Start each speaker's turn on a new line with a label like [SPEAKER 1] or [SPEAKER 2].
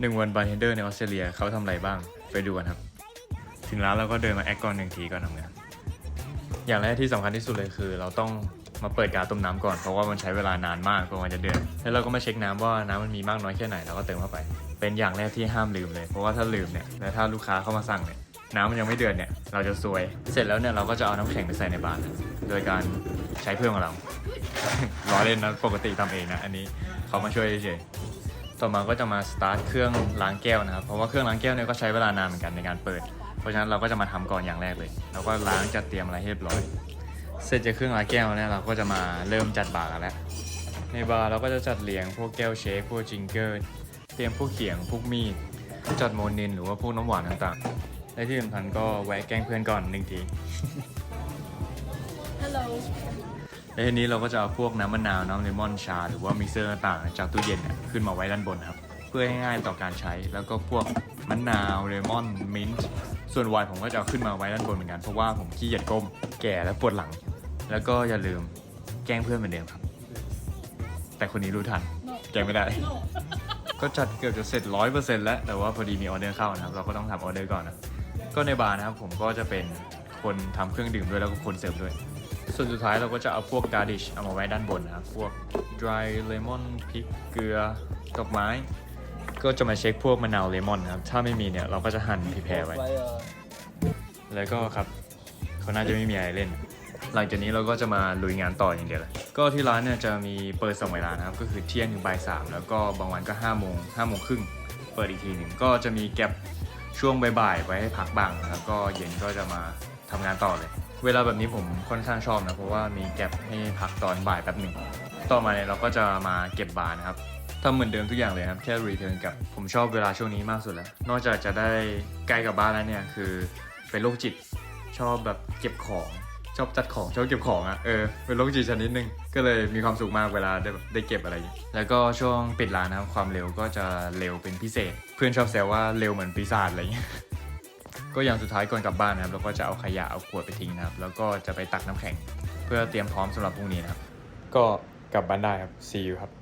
[SPEAKER 1] หนึ่งวันบาร์เทนเดอร์ในออสเตรเลียเขาทำอะไรบ้าง ไปดูกันครับ ถึงร้านเราก็เดินมาแอคก่อนหนึ่งทีก่อนทำงาน อย่างแรกที่สำคัญที่สุดเลยคือ เราต้องมาเปิดกาต้มน้ำก่อนเพราะว่ามันใช้เวลานานมากกว่ามันจะเดือดแล้วเราก็มาเช็คน้ำว่าน้ำมันมีมากน้อยแค่ไหนเราก็เติมเข้าไป เป็นอย่างแรกที่ห้ามลืมเลย เพราะว่าถ้าลืมเนี่ยแล้วถ้าลูกค้าเข้ามาสั่งเนี่ยน้ำมันยังไม่เดือดเนี่ยเราจะซวย เสร็จแล้วเนี่ยเราก็จะเอาน้ำแข็งไปใส่ในบาตรโดยการใช้เพื่อนของเราล้อเล่นนะปกติทำเองนะอันนี้เขามาช่วยเฉย ต่อมาก็จะมาสตาร์ทเครื่องล้างแก้วนะครับ เพราะว่าเครื่องล้างแก้วเนี่ยก็ใช้เวลานานเหมือนกันในการเปิด เพราะฉะนั้นเราก็จะมาทำก่อนอย่างแรกเลยเราก็ล้างจัดเตรียมอะไรให้เรียบร้อย เสร็จจากเครื่องล้างแก้วเนี่ยเราก็จะมาเริ่มจัดบาร์กันแล้ว ในบาร์เราก็จะจัดเหรียงพวกแก้วเชคพวกจิงเกอร์ เตรียมพวกเขียงพวกมีด จัดโมนินหรือว่าพวกน้ำหวานต่างๆ และที่สำคัญก็แวะแกล้งเพื่อนก่อนหนึ่งที
[SPEAKER 2] Hello
[SPEAKER 1] และทีนี้เราก็จะเอาพวกน้ำมะนาวน้ำเลมอนชา หรือว่ามิกเซอร์ต่างๆจากตู้เย็นเนี่ยขึ้นมาไว้ด้านบนครับ เพื่อให้ง่ายต่อการใช้ แล้วก็พวกมะนาวเลมอนมิ้นท์ส่วนไวน์ผมก็จะเอาขึ้นมาไว้ด้านบนเหมือนกันเพราะว่าผมขี้เกียจก้มแก่และปวดหลัง แล้วก็อย่าลืมแกล้งเพื่อนเหมือนเดิมครับ แต่คนนี้รู้ทันแกไม่ได้ ก็จัดเกือบจะเสร็จร้อยเปอร์เซ็นต์แล้วแต่ว่าพอดีมีออเดอร์เข้านะครับเราก็ต้องทำออเดอร์ก่อนนะก็ในบาร์นะครับผมก็จะเป็นคนทำเครื่องดื่มด้วยแล้วก็คนเสิร์ฟด้วย ส่วนสุดท้ายเราก็จะเอาพวกการดิชเอามาไว้ด้านบนนะครับ พวก dry lemon พริกเกลือดอกไม้ ก็จะมาเช็คพวกมะนาวเลมอนนะครับ ถ้าไม่มีเนี่ยเราก็จะหั่นพรีแพรไว้ แล้วก็ครับเขาน่าจะไม่มีอะไรเล่น หลังจากนี้เราก็จะมาลุยงานต่ออย่างเดียวเลยก็ที่ร้านเนี่ยจะมีเปิดสองเวลานะครับ ก็คือเที่ยงถึงบ่ายสามแล้วก็บางวันก็5้าโมงห้าโมงครึ่งเปิดอีกทีหนึ่งก็จะมีแก็บช่วงบ่ายๆไว้ให้พักบ้าง แล้วก็เย็นก็จะมาทำงานต่อเลย เวลาแบบนี้ผมค่อนข้างชอบนะ เพราะว่ามีแก็บให้พักตอนบ่ายแป๊บหนึ่ง ต่อมาเนี่ยเราก็จะมาเก็บบาร์นะครับทำเหมือนเดิมทุกอย่างเลยครับ แค่รีเทิร์นกับผมชอบเวลาช่วงนี้มากสุดแล้ว นอกจากจะได้ใกล้กับบ้านแล้วเนี่ยคือเป็นโรคจิตชอบแบบเก็บของชอบจัดของชอบเก็บของอะ่ะเออเป็นโรคจิตชนิดนึงก็เลยมีความสุขมากเวลาได้แบบได้เก็บอะไรอย่างนี้แล้วก็ช่วงปิดร้านนะครับความเร็วก็จะเร็วเป็นพิเศษ เพื่อนชอบแซวว่าเร็วเหมือนปีศาจอะไรอย่างเงี้ย ก็อย่างสุดท้ายก่อนกลับบ้านนะครับเราก็จะเอาขยะเอาขวดไปทิ้งนะครับ แล้วก็จะไปตักน้ำแข็ง เพื่อเตรียมพร้อมสำหรับพรุ่งนี้นะครับ ก็กลับบ้านได้ครับ see you ครับ